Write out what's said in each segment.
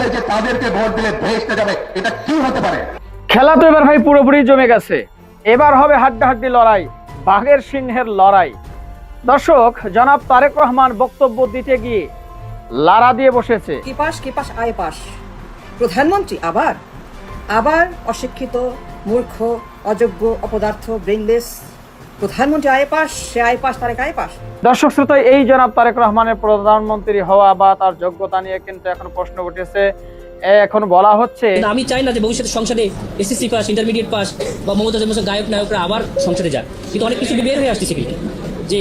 বলে যে তাদেরকে ভোট দিলে ভেস্তে যাবে এটা কি হতে পারে? খেলা তো এবার ভাই পুরোপুরি জমে গেছে। এবার হবে হাড্ডাহাড্ডি লড়াই বাঘের সিংহের লড়াই। দর্শক জনাব তারেক রহমান বক্তব্য দিতে গিয়ে লারা দিয়ে বসেছে। কি পাস কি পাস আয় পাস। প্রধানমন্ত্রী আবার আবার অশিক্ষিত মূর্খ অযোগ্য অপদার্থ ব্রেনলেস প্রধানমন্ত্রী আয় পাস সে আয় পাস তারেক আয় পাস। দর্শক শ্রোতা এই জনাব তারেক রহমানের প্রধানমন্ত্রী হওয়া বা তার যোগ্যতা নিয়ে কিন্তু এখন প্রশ্ন উঠেছে। এখন বলা হচ্ছে আমি চাই না যে ভবিষ্যতে সংসদে এসএসসি পাস ইন্টারমিডিয়েট পাস বা মতো গায়ক নায়করা আবার সংসদে যাক। কিন্তু অনেক কিছু বের হয়ে আসতেছে কিন্তু যে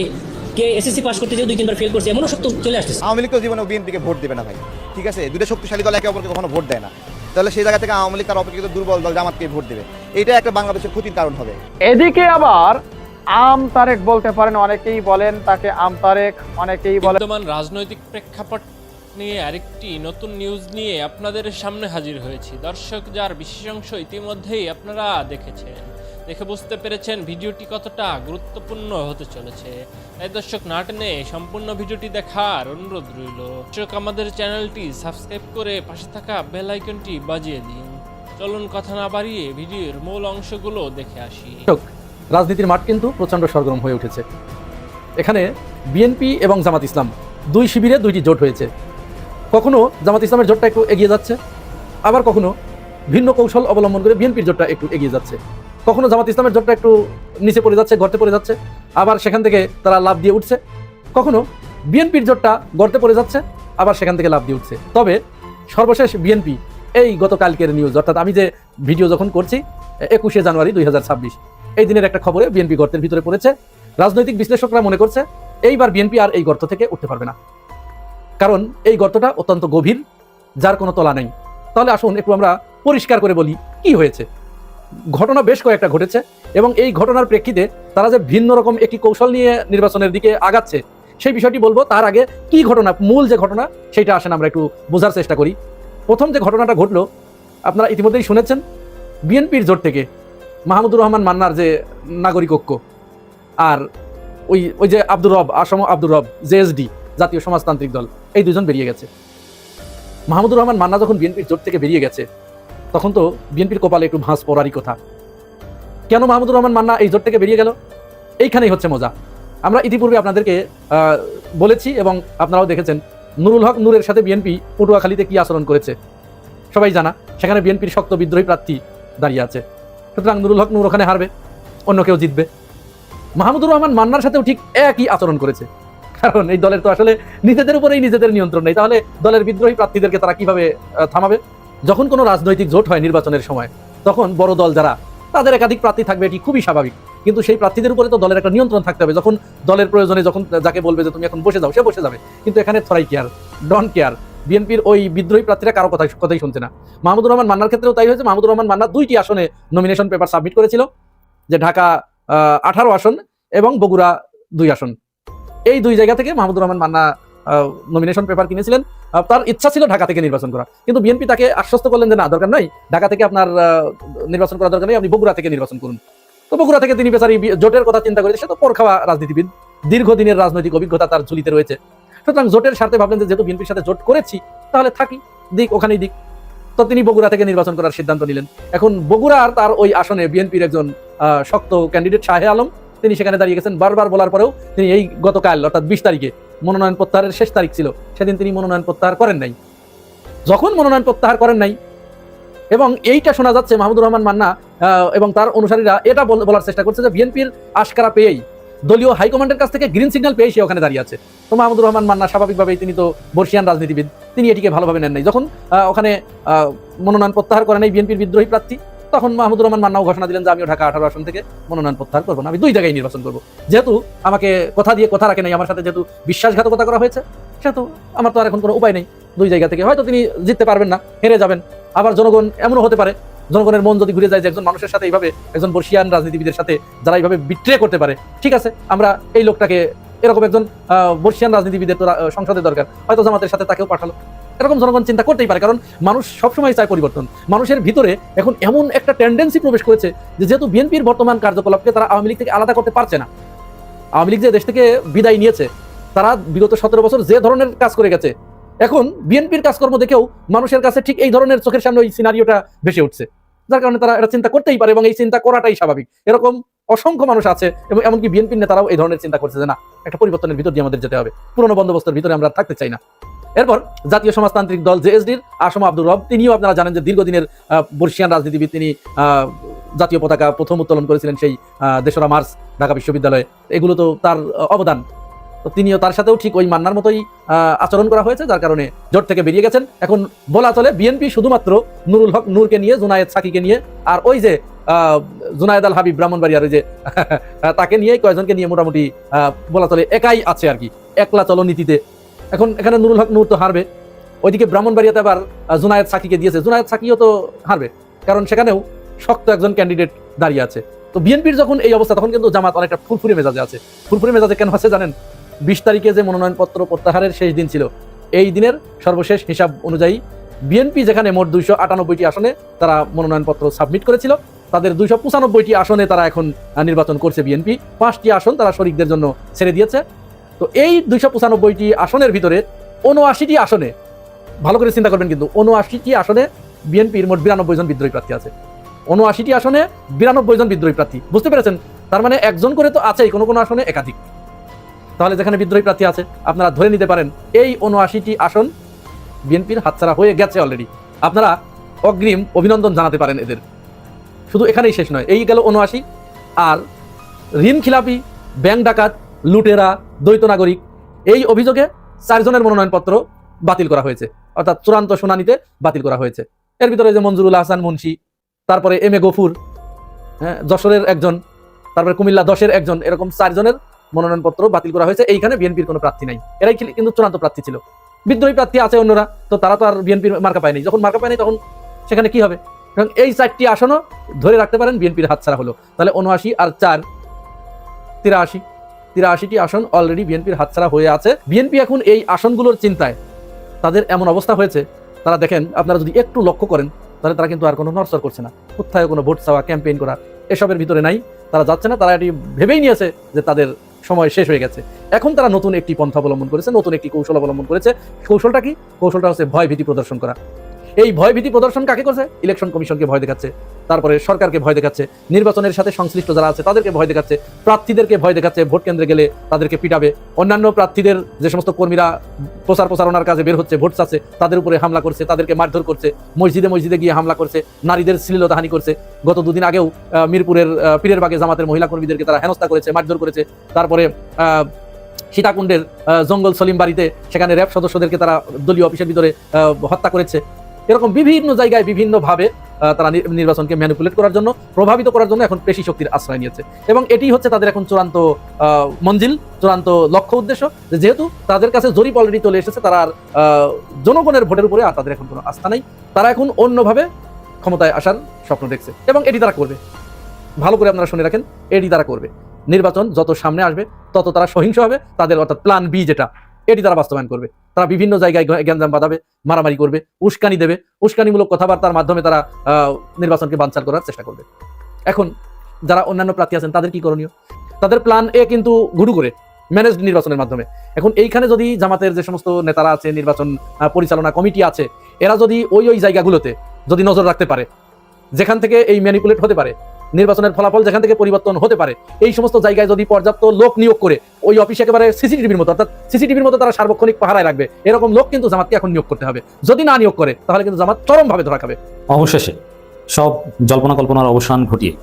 কে এসএসসি পাস করতে যে দুই তিনবার ফেল করছে এমনও সত্য চলে আসতেছে। আওয়ামী লীগ তো জীবনে বিএনপিকে ভোট দেবে না ভাই ঠিক আছে? দুটো শক্তিশালী দল একে অপরকে কখনো ভোট দেয় না। তাহলে সেই জায়গা থেকে আওয়ামী লীগ তার অপেক্ষিত দুর্বল দল জামাতকে ভোট দেবে। এটা একটা বাংলাদেশের ক্ষতির কারণ হবে। এদিকে আবার আম তারেক বলতে পারেন অনেকেই বলেন তাকে আম তারেক অনেকেই বলেন বিদ্যমান রাজনৈতিক প্রেক্ষাপট নিয়ে আরেকটি নতুন নিউজ নিয়ে আপনাদের সামনে হাজির হয়েছি। দর্শক যার বিশেষ অংশ ইতিমধ্যেই আপনারা দেখেছেন দেখে বুঝতে পেরেছেন ভিডিওটি কতটা গুরুত্বপূর্ণ হতে চলেছে। তাই দর্শক না টেনে সম্পূর্ণ ভিডিওটি দেখার অনুরোধ রইল। দর্শক আমাদের চ্যানেলটি সাবস্ক্রাইব করে পাশে থাকা বেল আইকনটি বাজিয়ে দিন। চলুন কথা না বাড়িয়ে ভিডিওর মূল অংশগুলো দেখে আসি। দর্শক, রাজনীতির মাঠ কিন্তু প্রচণ্ড সরগরম হয়ে উঠেছে। এখানে বিএনপি এবং জামাত ইসলাম দুই শিবিরে দুইটি জোট হয়েছে। কখনো জামাত ইসলামের জোটটা একটু এগিয়ে যাচ্ছে, আবার কখনো ভিন্ন কৌশল অবলম্বন করে বিএনপির জোটটা একটু এগিয়ে যাচ্ছে। কখনো জামাত ইসলামের জোটটা একটু নিচে পড়ে যাচ্ছে, গর্তে পড়ে যাচ্ছে, আবার সেখান থেকে তারা লাভ দিয়ে উঠছে। কখনো বিএনপির জোটটা গর্তে পড়ে যাচ্ছে, আবার সেখান থেকে লাভ দিয়ে উঠছে। তবে সর্বশেষ বিএনপি এই গতকালকের নিউজ অর্থাৎ আমি যে ভিডিও যখন করছি, একুশে জানুয়ারি দুই হাজার ছাব্বিশ এই দিনের একটা খবরে বিএনপি গর্তের ভিতরে পড়েছে। রাজনৈতিক বিশ্লেষকরা মনে করছে, এইবার বিএনপি আর এই গর্ত থেকে উঠতে পারবে না। কারণ এই গর্তটা অত্যন্ত গভীর, যার কোনো তলা নেই। তাহলে আসুন একটু আমরা পরিষ্কার করে বলি, কি হয়েছে? ঘটনা বেশ কয়েকটা ঘটেছে এবং এই ঘটনার প্রেক্ষিতে তারা যে ভিন্ন রকম একটি কৌশল নিয়ে নির্বাচনের দিকে আগাচ্ছে, সেই বিষয়টি বলব। তার আগে কি ঘটনা, মূল যে ঘটনা, সেটা আসেন আমরা একটু বোঝার চেষ্টা করি। প্রথম যে ঘটনাটা ঘটলো, আপনারা ইতিমধ্যেই শুনেছেন, বিএনপির জোট থেকে মাহমুদুর রহমান মান্নার যে নাগরিক ঐক্য আর ওই ওই যে আব্দুর রব আসম আব্দুর রব জেএসডি জাতীয় সমাজতান্ত্রিক দল, এই দুজন বেরিয়ে গেছে। মাহমুদুর রহমান মান্না যখন বিএনপির জোট থেকে বেরিয়ে গেছে, তখন তো বিএনপির কপালে একটু ভাঁজ পড়ারই কথা। কেন মাহমুদুর রহমান মান্না এই জোট থেকে বেরিয়ে গেল? এইখানেই হচ্ছে মজা। আমরা ইতিপূর্বে আপনাদেরকে বলেছি এবং আপনারাও দেখেছেন, নুরুল হক নূরের সাথে বিএনপি পটুয়াখালীতে কি আচরণ করেছে। সবাই জানা, সেখানে বিএনপির শক্ত বিদ্রোহী প্রার্থী দাঁড়িয়ে আছে। সুতরাং নুরুল হক নূর ওখানে হারবে, অন্য কেউ জিতবে। মাহমুদুর রহমান মান্নার সাথেও ঠিক একই আচরণ করেছে। কারণ এই দলের তো আসলে নিজেদের উপরেই নিজেদের নিয়ন্ত্রণ নেই। তাহলে দলের বিদ্রোহী প্রার্থীদেরকে তারা কীভাবে থামাবে? যখন কোনো রাজনৈতিক জোট হয় নির্বাচনের সময়, তখন বড় দল যারা, তাদের একাধিক প্রার্থী থাকবে এটি খুবই স্বাভাবিক। কিন্তু সেই প্রার্থীদের উপরে তো দলের একটা নিয়ন্ত্রণ থাকতে হবে। যখন দলের প্রয়োজনে যখন, যাকে বলবে যে তুমি এখন বসে যাও, সে বসে যাবে। কিন্তু এখানে থরাই কেয়ার, ডন কেয়ার বিএনপির ওই বিদ্রোহী প্রার্থীরা কারও কথা কথাই শুনছে না। মাহমুদুর রহমান মান্নার ক্ষেত্রেও তাই হয়েছে। মাহমুদুর রহমান মান্না দুইটি আসনে নমিনেশন পেপার সাবমিট করেছিল, যে ঢাকা আঠারো আসন এবং বগুড়া দুই আসন। এই দুই জায়গা থেকে মাহমুদুর রহমান মান্না নমিনেশন পেপার কিনেছিলেন। তার ইচ্ছা ছিল ঢাকা থেকে নির্বাচন করা। কিন্তু বিএনপি তাকে আশ্বস্ত করলেন যে, না, দরকার নাই। ঢাকা থেকে আপনার নির্বাচন করা দরকার নেই। আপনি বগুড়া থেকে নির্বাচন করুন। তো বগুড়া থেকে তিনি বেচারি জোটের কথা চিন্তা করে সে তো পর খাওয়া রাজনীতিবিদ, দীর্ঘদিনের রাজনৈতিক অভিজ্ঞতা তার ঝুলিতে রয়েছে। সুতরাং জোটের স্বার্থে ভাবলেন যেহেতু বিএনপির সাথে জোট করেছি, তাহলে থাকি, দিক ওখানেই দিক। তো তিনি বগুড়া থেকে নির্বাচন করার সিদ্ধান্ত নিলেন। এখন বগুড়ার তার ওই আসনে বিএনপির একজন শক্ত ক্যান্ডিডেট শাহে আলম, তিনি সেখানে দাঁড়িয়ে গেছেন। বারবার বলার পরেও তিনি এই গতকাল, অর্থাৎ বিশ তারিখে মনোনয়ন প্রত্যাহারের শেষ তারিখ ছিল, সেদিন তিনি মনোনয়ন প্রত্যাহার করেন নাই। যখন মনোনয়ন প্রত্যাহার করেন নাই, এবং এইটা শোনা যাচ্ছে মাহমুদুর রহমান মান্না এবং তার অনুসারীরা এটা বল- বলার চেষ্টা করছে যে বিএনপির আশকারা পেয়েই দলীয় হাইকমান্ডের কাছ থেকে গ্রিন সিগন্যাল পেয়ে সে ওখানে দাঁড়িয়ে আছে। তো মাহমুদুর রহমান মান্না স্বাভাবিকভাবেই তিনি তো বর্ষিয়ান রাজনীতিবিদ। তিনি এটিকে ভালোভাবে নেন নাই। যখন ওখানে মনোনয়ন প্রত্যাহার করেন এই বিএনপির বিদ্রোহী প্রার্থী, তখন মাহমুদুর রহমান মান্নাও ঘোষণা দিলেন যে, আমিও ঢাকা আঠারো আসন থেকে মনোনয়ন প্রত্যাহার করব না। আমি দুই জায়গায় নির্বাচন করব। যেহেতু আমাকে কথা দিয়ে কথা রাখে নাই, আমার সাথে যেহেতু বিশ্বাসঘাতকতা করা হয়েছে, সেহেতু আমার তো আর এখন কোনো উপায় নেই। দুই জায়গা থেকে হয়তো তিনি জিততে পারবেন না, হেরে যাবেন। আবার জনগণ এমনও হতে পারে জনগণের মন যদি ঘুরে যায় যে একজন মানুষের সাথে এইভাবে একজন বর্ষিয়ান রাজনীতিবিদের সাথে যারা এইভাবে বিট্রে করতে পারে, ঠিক আছে? আমরা এই লোকটাকে এরকম একজন বর্ষিয়ান রাজনীতিবিদের তো সংসদে দরকার। হয়তো জামাতের সাথে তাকেও পাঠালো। এরকম জনগণ চিন্তা করতেই পারে, কারণ মানুষ সবসময় চায় পরিবর্তন। মানুষের ভিতরে এখন এমন একটা টেন্ডেন্সি প্রবেশ করেছে যে যেহেতু বিএনপির বর্তমান কার্যকলাপকে তারা আওয়ামী লীগ থেকে আলাদা করতে পারছে না, আওয়ামী লীগ যে দেশ থেকে বিদায় নিয়েছে, তারা বিগত সতেরো বছর যে ধরনের কাজ করে গেছে, এখন বিএনপির কাজকর্ম দেখেও মানুষের কাছে ঠিক এই ধরনের চোখের সামনে ওই সিনারিওটা ভেসে উঠছে। যার কারণে তারা এটা চিন্তা করতেই পারে এবং এই চিন্তা করাটাই স্বাভাবিক। এরকম অসংখ্য মানুষ আছে, এবং এমনকি বিএনপির নেতারাও এই ধরনের চিন্তা করছে যে না, একটা পরিবর্তনের ভিতর দিয়ে আমাদের যেতে হবে। পুরনো বন্দোবস্তের ভিতরে আমরা থাকতে চাই না। এরপর জাতীয় সমাজতান্ত্রিক দল জেএসডির আসম আব্দুর রব, তিনিও আপনারা জানেন যে দীর্ঘদিনের বর্ষিয়ান রাজনীতিবিদ, তিনি জাতীয় পতাকা প্রথম উত্তোলন করেছিলেন সেই দেশরা মার্চ, ঢাকা বিশ্ববিদ্যালয়ে। এগুলো তো তার অবদান। তো তিনিও তার সাথেও ঠিক ওই মান্নার মতোই আচরণ করা হয়েছে, যার কারণে জোট থেকে বেরিয়ে গেছেন। এখন বলা চলে, বিএনপি শুধুমাত্র নুরুল হক নূরকে নিয়ে, জুনায়েদ সাকিকে নিয়ে, আর ওই যে জুনায়েদ আল হাবিব ব্রাহ্মণবাড়িয়ার ওই যে, তাকে নিয়ে কয়েকজনকে নিয়ে মোটামুটি বলা চলে, একাই আছে আর কি, একলা চলো নীতিতে এখন এখানে নুরুল হক নূর তো হারবে। ওইদিকে ব্রাহ্মণবাড়িয়াতে আবার জুনায়েদ সাকিকে দিয়েছে। জুনায়েদ সাকিও তো হারবে, কারণ সেখানেও শক্ত একজন ক্যান্ডিডেট দাঁড়িয়ে আছে। তো বিএনপির যখন এই অবস্থা, তখন কিন্তু জামাত অনেকটা ফুরফুরে মেজাজে আছে। ফুরফুরে মেজাজে কেন আছে জানেন? বিশ তারিখে যে মনোনয়নপত্র প্রত্যাহারের শেষ দিন ছিল, এই দিনের সর্বশেষ হিসাব অনুযায়ী বিএনপি যেখানে মোট দুইশো আটানব্বইটি আসনে তারা মনোনয়নপত্র সাবমিট করেছিল, তাদের দুইশো পঁচানব্বইটি আসনে তারা এখন নির্বাচন করছে বিএনপি। পাঁচটি আসন তারা শরিকদের জন্য ছেড়ে দিয়েছে। তো এই দুইশো পঁচানব্বইটি আসনের ভিতরে উনআশিটি আসনে, ভালো করে চিন্তা করবেন কিন্তু, উনআশিটি আসনে বিএনপির মোট বিরানব্বই জন বিদ্রোহী প্রার্থী আছে। উনআশিটি আসনে বিরানব্বই জন বিদ্রোহী প্রার্থী, বুঝতে পেরেছেন? তার মানে একজন করে তো আছেই, কোনো কোনো আসনে একাধিক। তাহলে যেখানে বিদ্রোহী প্রার্থী আছে, আপনারা ধরে নিতে পারেন, এই উনআশিটি আসন বিএনপির হাতছাড়া হয়ে গেছে অলরেডি আপনারা অগ্রিম অভিনন্দন জানাতে পারেন এদের। শুধু এখানেই শেষ নয়, এই গেল উনআশি। আর ঋণ খিলাপি ব্যাংক ডাকাত, লুটেরা, দ্বৈত নাগরিক, এই অভিযোগে চারজনের মনোনয়নপত্র বাতিল করা হয়েছে। অর্থাৎ চূড়ান্ত শুনানিতে বাতিল করা হয়েছে। এর ভিতরে যে মঞ্জুরুল হাসান মুন্সি, তারপরে এম এ গফুর হ্যাঁ যশোরের একজন, তারপরে কুমিল্লা দশের একজন, এরকম চারজনের মনোনয়নপত্র বাতিল করা হয়েছে। এইখানে বিএনপির কোনো প্রার্থী নাই। এরাই কিন্তু চূড়ান্ত প্রার্থী ছিল। বিদ্রোহী প্রার্থী আছে অন্যরা, তো তারা তো আর বিএনপির মার্কা পায়নি। যখন মার্কা পায়নি তখন সেখানে কি হবে? এবং এই চারটি আসনও ধরে রাখতে পারেন বিএনপির হাতছাড়া হলো। তাহলে উনআশি আর চার, তিরাশি। তিরাশিটি আসন অলরেডি বিএনপির হাতছাড়া হয়ে আছে। বিএনপি এখন এই আসনগুলোর চিন্তায় তাদের এমন অবস্থা হয়েছে। তারা দেখেন, আপনারা যদি একটু লক্ষ্য করেন, তাহলে তারা কিন্তু আর কোনো নড়চড় করছে না। কোথায় কোনো ভোট চাওয়া, ক্যাম্পেইন করা, এসবের ভিতরে নাই। তারা যাচ্ছে না। তারা এটি ভেবেই নিয়েছে যে তাদের সময় শেষ হয়ে গেছে। এখন তারা নতুন একটি পন্থা অবলম্বন করেছে, নতুন একটি কৌশল অবলম্বন করেছে। কৌশলটা কি? কৌশলটা হচ্ছে ভয় ভীতি প্রদর্শন করা। এই ভয় ভীতি প্রদর্শন কাকে করছে? ইলেকশন কমিশনকে ভয় দেখাচ্ছে। তারপরে সরকারকে ভয় দেখাচ্ছে। নির্বাচনের সাথে সংশ্লিষ্ট যারা আছে, তাদেরকে ভয় দেখাচ্ছে। প্রার্থীদেরকে ভয় দেখাচ্ছে। ভোট কেন্দ্রে গেলে তাদেরকে পিটাবে। অন্যান্য প্রার্থীদের যে সমস্ত কর্মীরা প্রচার প্রচারণার কাজে বের হচ্ছে, ভোট চাচ্ছে, তাদের উপরে হামলা করছে, তাদেরকে মারধর করছে, মসজিদে মসজিদে গিয়ে হামলা করছে, নারীদের শ্লীলতাহানি করছে। গত দুদিন আগেও মিরপুরের পীরের বাগে জামাতের মহিলা কর্মীদেরকে তারা হেনস্থা করেছে, মারধর করেছে। তারপরে সীতাকুণ্ডের জঙ্গল সলিম বাড়িতে সেখানে র্যাব সদস্যদেরকে তারা দলীয় অফিসের ভিতরে হত্যা করেছে। এরকম বিভিন্ন জায়গায় বিভিন্নভাবে তারা নির্বাচনকে ম্যানিপুলেট করার জন্য, প্রভাবিত করার জন্য এখন পেশি শক্তির আশ্রয় নিয়েছে। এবং এটি হচ্ছে তাদের এখন চূড়ান্ত মঞ্জিল, চূড়ান্ত লক্ষ্য উদ্দেশ্য। যেহেতু তাদের কাছে জরিপ অলরেডি চলে এসেছে, তারা আর জনগণের ভোটের উপরে আর তাদের এখন কোনো আস্থা নেই। তারা এখন অন্যভাবে ক্ষমতায় আসার স্বপ্ন দেখছে। এবং এটি তারা করবে। ভালো করে আপনারা শুনে রাখেন, এটি তারা করবে। নির্বাচন যত সামনে আসবে, তত তারা সহিংস হবে। তাদের অর্থাৎ প্ল্যান বি যেটা এটি তারা বাস্তবায়ন করবে। তারা বিভিন্ন জায়গায় গ্যাঞ্জাম বাঁধাবে, মারামারি করবে, উস্কানি দেবে। উস্কানিমূলক কথাবার্তার মাধ্যমে তারা নির্বাচনকে বানচাল করার চেষ্টা করবে। এখন যারা অন্যান্য প্রার্থী আছেন, তাদের কি করণীয়? তাদের প্ল্যান এ কিন্তু গুরু করে ম্যানেজ নির্বাচনের মাধ্যমে। এখন এইখানে যদি জামাতের যে সমস্ত নেতারা আছে, নির্বাচন পরিচালনা কমিটি আছে, এরা যদি ওই ওই জায়গাগুলোতে যদি নজর রাখতে পারে, যেখান থেকে এই ম্যানিপুলেট হতে পারে নির্বাচনের ফলাফল যেখান থেকে পরিবর্তন হতে পারে। এই সমস্ত জায়গায় যদি পর্যাপ্ত লোক নিয়োগ করে, ওই অফিস একেবারে সিসিটিভির মতো, অর্থাৎ সিসিটিভির মতো তারা সার্বক্ষণিক পাহারায় রাখবে। এরকম লোক কিন্তু জামাতকে এখন নিয়োগ করতে হবে। যদি না নিয়োগ করে, তাহলে কিন্তু জামাত চরমভাবে ধরা খাবে। অবশেষে, সব জল্পনা কল্পনার অবসান ঘটিয়ে,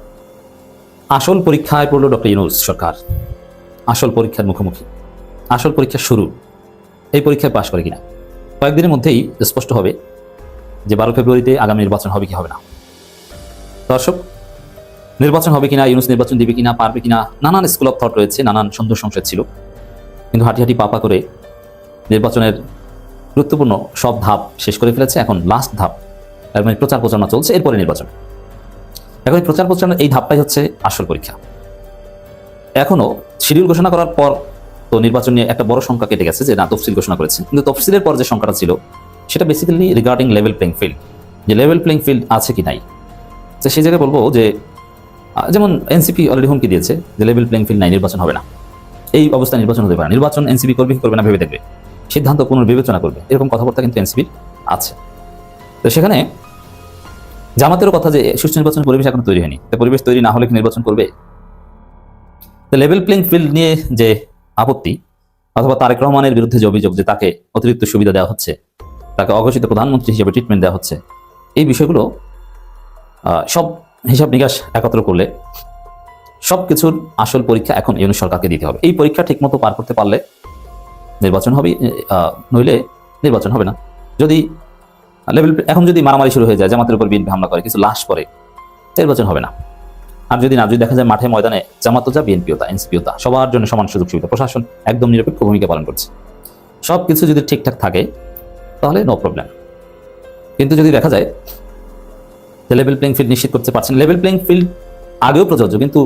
আসল পরীক্ষায় পড়ল ডক্টর ইউনুস সরকার। আসল পরীক্ষার মুখোমুখি। আসল পরীক্ষা শুরু। এই পরীক্ষায় পাশ করে কিনা? কয়েকদিনের মধ্যেই স্পষ্ট হবে যে বারো ফেব্রুয়ারিতে আগামী নির্বাচন হবে কি হবে না। দর্শক নির্বাচন হবে কিনা, ইউনুস নির্বাচন দিবে কিনা, পারবে কিনা, নানান স্কুল অফ থট রয়েছে, নানান সন্দেহ সংশয় ছিল। কিন্তু হাঁটি হাঁটি পাপা করে নির্বাচনের গুরুত্বপূর্ণ সব ধাপ শেষ করে ফেলেছে, এখন লাস্ট ধাপ। তার মানে প্রচার প্রচারণা চলছে, এরপরে নির্বাচন। এখন প্রচার প্রচারণার এই ধাপটাই হচ্ছে আসল পরীক্ষা। এখনও শিডিউল ঘোষণা করার পর তো নির্বাচন নিয়ে একটা বড় সংখ্যা কেটে গেছে যে, না, তফসিল ঘোষণা করেছে। কিন্তু তফসিলের পর যে সংখ্যাটা ছিল, সেটা basically regarding level playing field যে লেভেল প্লেইং ফিল্ড আছে কি নাই? তো সেই জায়গায় বলব যে যেমন এনসিপি অলরেডি হুমকি দিয়েছে যে লেভেল প্লেইং ফিল্ড নাই, নির্বাচন হবে না। এই অবস্থায় নির্বাচন হতে পারে নির্বাচন এনসিপি করবে কি করবে না ভেবে দেখবে। সিদ্ধান্ত পুনর্বিবেচনা করবে। এরকম কথাবার্তা কিন্তু এনসিপির আছে। তো সেখানে জামাতেরও কথা যে সুষ্ঠু নির্বাচন পরিবেশ এখন তৈরি হয়নি। তো পরিবেশ তৈরি না হলে কি নির্বাচন করবে? তো লেভেল প্লেইং ফিল্ড নিয়ে যে আপত্তি অথবা তারেক রহমানের বিরুদ্ধে যে অভিযোগ যে তাকে অতিরিক্ত সুবিধা দেওয়া হচ্ছে, তাকে অঘোষিত প্রধানমন্ত্রী হিসেবে ট্রিটমেন্ট দেওয়া হচ্ছে, এই বিষয়গুলো সব হিসাব নিকাশ একত্র করলে সব কিছুর আসল পরীক্ষা এখন ইউনুস সরকারকে দিতে হবে। এই পরীক্ষা ঠিকমতো পার করতে পারলে নির্বাচন হবে নইলে নির্বাচন হবে না। যদি লেভেল, এখন যদি মারামারি শুরু হয়ে যায়, জামাতের উপর বিএনপি হামলা করে, কিছু লাশ পরে নির্বাচন হবে না। আর যদি না, যদি দেখা যায় মাঠে ময়দানে জামাতও যা বিএনপিও তা, এনসিপিও তা, সবার জন্য সমান সুযোগ সুবিধা, প্রশাসন একদম নিরপেক্ষ ভূমিকা পালন করছে। সব কিছু যদি ঠিকঠাক থাকে, তাহলে নো প্রবলেম কিন্তু যদি দেখা যায় যে লেভেল প্লেইং ফিল্ড নিশ্চিত করতে পারছেন লেভেল প্লেইং ফিল্ড আগেও প্রযোজ্য, কিন্তু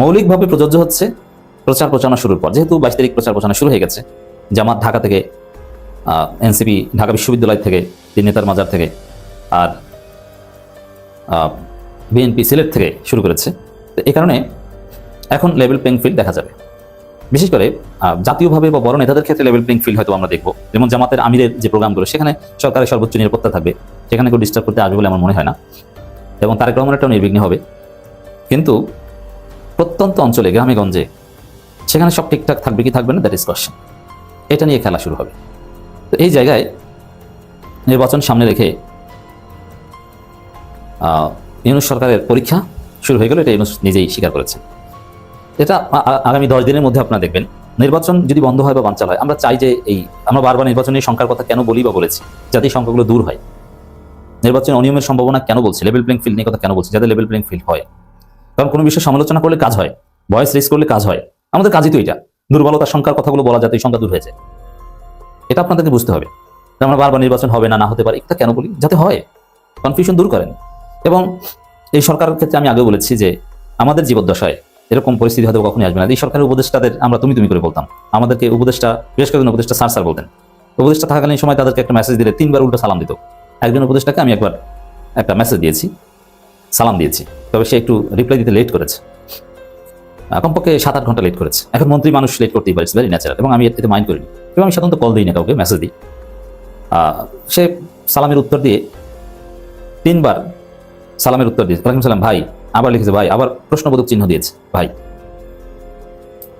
মৌলিকভাবে প্রযোজ্য হচ্ছে প্রচার প্রচারণা শুরুর পর। যেহেতু বাইশ তারিখ প্রচার প্রচারণা শুরু হয়ে গেছে, জামাত ঢাকা থেকে এনসিপি, ঢাকা বিশ্ববিদ্যালয় থেকে, তিন নেতার মাজার থেকে, আর বিএনপি, সিলেট থেকে শুরু করেছে। তো এই কারণে এখন লেভেল প্লেইং ফিল্ড দেখা যাবে। বিশেষ করে জাতীয়ভাবে বা বড় নেতাদের ক্ষেত্রে লেভেল প্লেইং ফিল্ড হয়তো আমরা দেখব। যেমন জামাতের আমিরের যে প্রোগ্রামগুলো, সেখানে সরকারের সর্বোচ্চ নিরাপত্তা থাকবে। সেখানে কেউ ডিস্টার্ব করতে আসবে বলে আমার মনে হয় না। এবং তারেক রহমানেরটাও নির্বিঘ্ন হবে। কিন্তু প্রত্যন্ত অঞ্চলে গ্রামে গঞ্জে সেখানে সব ঠিকঠাক থাকবে কি থাকবে না দ্যাট ইজ কোয়েশ্চেন এটা নিয়ে খেলা শুরু হবে। তো এই জায়গায় নির্বাচন সামনে রেখে ইউনুস সরকারের পরীক্ষা শুরু হয়ে গেল। এটা ইউনুস নিজেই স্বীকার করেছে এটা আগামী দশ দিনের মধ্যে আপনারা দেখবেন। নির্বাচন যদি বন্ধ হয় বা বাঞ্চাল হয়, আমরা চাই যে এই, আমরা বারবার নির্বাচনের সংখ্যার কথা কেন বলি বা বলেছি, যাতে এই সংখ্যাগুলো দূর হয়। নির্বাচনে অনিয়মের সম্ভাবনা কেন বলছি? লেভেল প্লেইং ফিল্ড নিয়ে কথা কেন বলছি? যাতে লেভেল প্লেইং ফিল্ড হয়। কারণ কোনো বিষয়ে সমালোচনা করলে কাজ হয় ভয়েস রেস করলে কাজ হয়। আমাদের কাজই তো এটা। দুর্বলতার সংখ্যার কথাগুলো বলা যাতে এই সংখ্যা দূর হয়ে যায়। এটা আপনাদেরকে বুঝতে হবে আমরা বারবার নির্বাচন হবে না না হতে পারে। এটা কেন বলি? যাতে হয়। কনফিউশন দূর করেন। এবং এই সরকারের ক্ষেত্রে আমি আগে বলেছি যে আমাদের জীবদ্দশায় এরকম পরিস্থিতি হয়তো কখনোই আসবে না। এই সরকারের উপদেষ্টাদের আমরা তুমি তুমি করে বলতাম। আমাদেরকে উপদেষ্টা বেশ কয়েকজন উপদেষ্টা স্যার স্যার বলতেন। উপদেষ্টা থাকাকালীন সময় তাদেরকে একটা মেসেজ দিলে, তিনবার উল্টো সালাম দিত। একজন উপদেষ্টাকে আমি একবার একটা মেসেজ দিয়েছি, সালাম দিয়েছি। তবে সে একটু রিপ্লাই দিতে লেট করেছে। কমপক্ষে সাত আট ঘণ্টা লেট করেছে। এখন মন্ত্রী মানুষ লেট করতেই পারে ভেরি ন্যাচারাল এবং আমি এতে মাইন্ড করিনি। এবং আমি সাধারণত কল দিই না কাউকে মেসেজ দিই। সে সালামের উত্তর দিয়ে তিনবার সালামের উত্তর ওয়ালাইকুম সালাম, ভাই আবার লিখেছে, ভাই, আবার প্রশ্নবোধক চিহ্ন দিয়েছে, ভাই।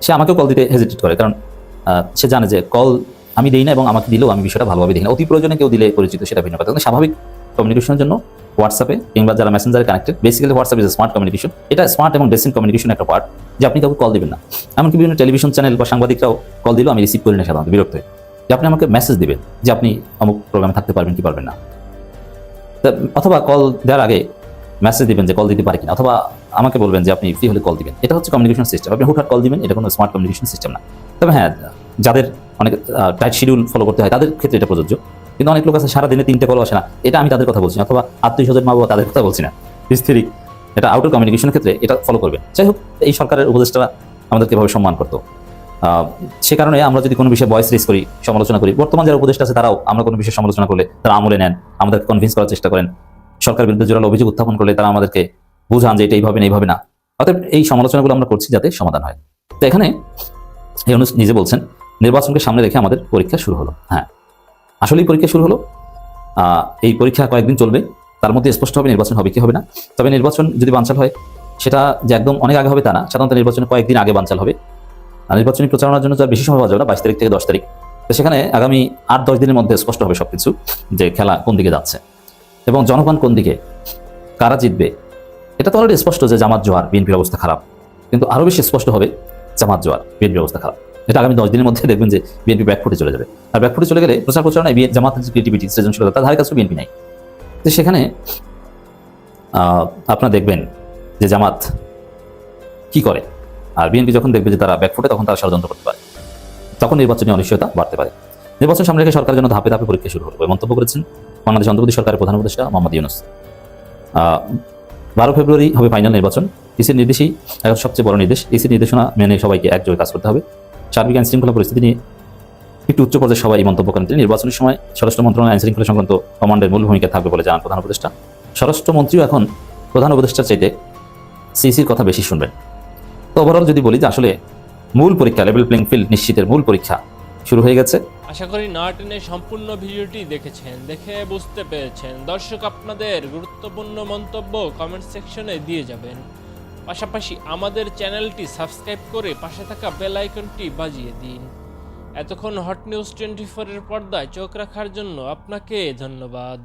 সে আমাকেও কল দিতে হেজিটেট করে, কারণ সে জানে যে কল আমি দিই না এবং আমাকে দিলেও আমি বিষয়টা ভালোভাবে দেখি না। অতি প্রয়োজনে কেউ দিলে পরিচিত, সেটা ভিন্ন কথা। স্বাভাবিক কমিউনিকেশনের জন্য হোয়াটসঅ্যাপে কিংবা যারা মেসেঞ্জারে connected basically WhatsApp is smart communication এটা স্মার্ট এবং বেসিক কমিউনিকেশন একটা পার্ট যে আপনি কাউকে কল দিবেন না। এমনকি বিভিন্ন টেলিভিশন চ্যানেল বা সাংবাদিকরাও কল দিলেও আমি রিসিভ করি না সাধারণত, বিরক্ত হই। যে আপনি আমাকে মেসেজ দিবেন যে আপনি অমুক প্রোগ্রামে থাকতে পারবেন কি পারবেন না। অথবা কল দেওয়ার আগে মেসেজ দিবেন যে কল দিতে পারি কিনা, অথবা আমাকে বলবেন যে আপনি ফ্রি হলে কল দিবেন। এটা হচ্ছে কমিউনিকেশন সিস্টেম আপনি হুটহাট কল দিবেন, এটা কোনো স্মার্ট কমিউনিকেশন সিস্টেম না। তবে হ্যাঁ যাদের অনেক টাইট শিডিউল ফলো করতে হয়, তাদের ক্ষেত্রে এটা প্রযোজ্য। কিন্তু অনেক লোক আছে, সারাদিনে তিনটে কল আসে না। এটা আমি তাদের কথা বলছি অথবা আত্মীয় স্বজন মা বাবা তাদের কথা বলছি না। স্ত্রী এটা আউটার কমিউনিকেশনের ক্ষেত্রে এটা ফলো করবে যাই হোক, এই সরকারের উপদেষ্টারা আমাদেরকে এভাবে সম্মান করতো। সে কারণে আমরা যদি কোনো বিষয়ে ভয়েস রেস করি, সমালোচনা করি, বর্তমান যারা উপদেষ্টা আছে তারাও আমরা কোনো বিষয়ে সমালোচনা করলে তারা আমলে নেন, আমাদেরকে কনভিন্স করার চেষ্টা করেন। সরকার বিরুদ্ধে জোরালো অভিযোগ উত্থাপন করলে তারা আমাদেরকে বুঝান যে এটা এইভাবে না এইভাবে না। অতএব এই সমালোচনাগুলো আমরা করছি যাতে সমাধান হয়। তো এখানে নিজে বলছেন, নির্বাচনকে সামনে রেখে আমাদের পরীক্ষা শুরু হলো। হ্যাঁ আসলেই পরীক্ষা শুরু হলো। এই পরীক্ষা কয়েকদিন চলবে। তার মধ্যে স্পষ্ট হবে নির্বাচন হবে কি হবে না। তবে নির্বাচন যদি বানচাল হয়, সেটা যে একদম অনেক আগে হবে তা না। সাধারণত নির্বাচনে কয়েকদিন আগে বানচাল হবে। আর নির্বাচনী প্রচারণার জন্য যার বেশি সময় পাওয়া যাবে না বাইশ তারিখ থেকে দশ তারিখ। তো সেখানে আগামী আট, দশ দিনের মধ্যে স্পষ্ট হবে সবকিছু যে খেলা কোন দিকে যাচ্ছে। এবং জনগণ কোন দিকে কারা জিতবে? এটা তো অলরেডি স্পষ্ট যে জামাত জোয়ার, বিএনপির অবস্থা খারাপ। কিন্তু আরও বেশি স্পষ্ট হবে জামাত জোয়ার, বিএনপির অবস্থা খারাপ। এটা আগামী দশ দিনের মধ্যে দেখবেন যে বিএনপি ব্যাকফুটে চলে যাবে। আর ব্যাকফুটে চলে গেলে প্রচার প্রচারণায় জামাতের যে ক্রিয়েটিভিটি সৃজনশীলতা, তার ধারে কাছে বিএনপি নাই। তো সেখানে আপনারা দেখবেন যে জামাত কি করে। আর বিএনপি যখন দেখবে যে তারা ব্যাকফুটে তখন তারা ষড়যন্ত্র করতে পারে। তখন নির্বাচনী অনিশ্চয়তা বাড়তে পারে। নির্বাচন সামনে রেখে সরকারের জন্য ধাপে ধাপে পরীক্ষা শুরু হবে মন্তব্য করেছেন বাংলাদেশ অন্তর্বর্তী সরকারের প্রধান উপদেষ্টা মোহাম্মদ ইউনুস। বারো ফেব্রুয়ারি হবে ফাইনাল নির্বাচন। ইসির নির্দেশেই সবচেয়ে বড় নির্দেশ। ইসির নির্দেশনা মেনে সবাইকে একযোগে কাজ করতে হবে। সার্বিক আইন শৃঙ্খলা পরিস্থিতি নিয়ে একটু উচ্চ পর্যায়ে সবাই মন্তব্য করেন। তিনি নির্বাচনের সময় স্বরাষ্ট্র মন্ত্রণালয় আইন শৃঙ্খলা সংক্রান্ত কমান্ডের মূল ভূমিকা থাকবে বলে জানান প্রধান উপদেষ্টা। স্বরাষ্ট্রমন্ত্রীও এখন প্রধান উপদেষ্টার চাইতে সিসির কথা বেশি শুনবেন। তো ওভারঅল যদি বলি যে আসলে মূল পরীক্ষা লেভেল প্লেইং ফিল্ড নিশ্চিতের মূল পরীক্ষা শুরু হয়ে গেছে। আশা করি না টেনে সম্পূর্ণ ভিডিওটি দেখেছেন, দেখে বুঝতে পেরেছেন। দর্শক, আপনাদের গুরুত্বপূর্ণ মন্তব্য কমেন্ট সেকশনে দিয়ে যাবেন। পাশাপাশি আমাদের চ্যানেলটি সাবস্ক্রাইব করে পাশে থাকা বেল আইকনটি বাজিয়ে দিন। এতক্ষণ হট নিউজ টোয়েন্টি ফোরের পর্দায় চোখ রাখার জন্য আপনাকে ধন্যবাদ।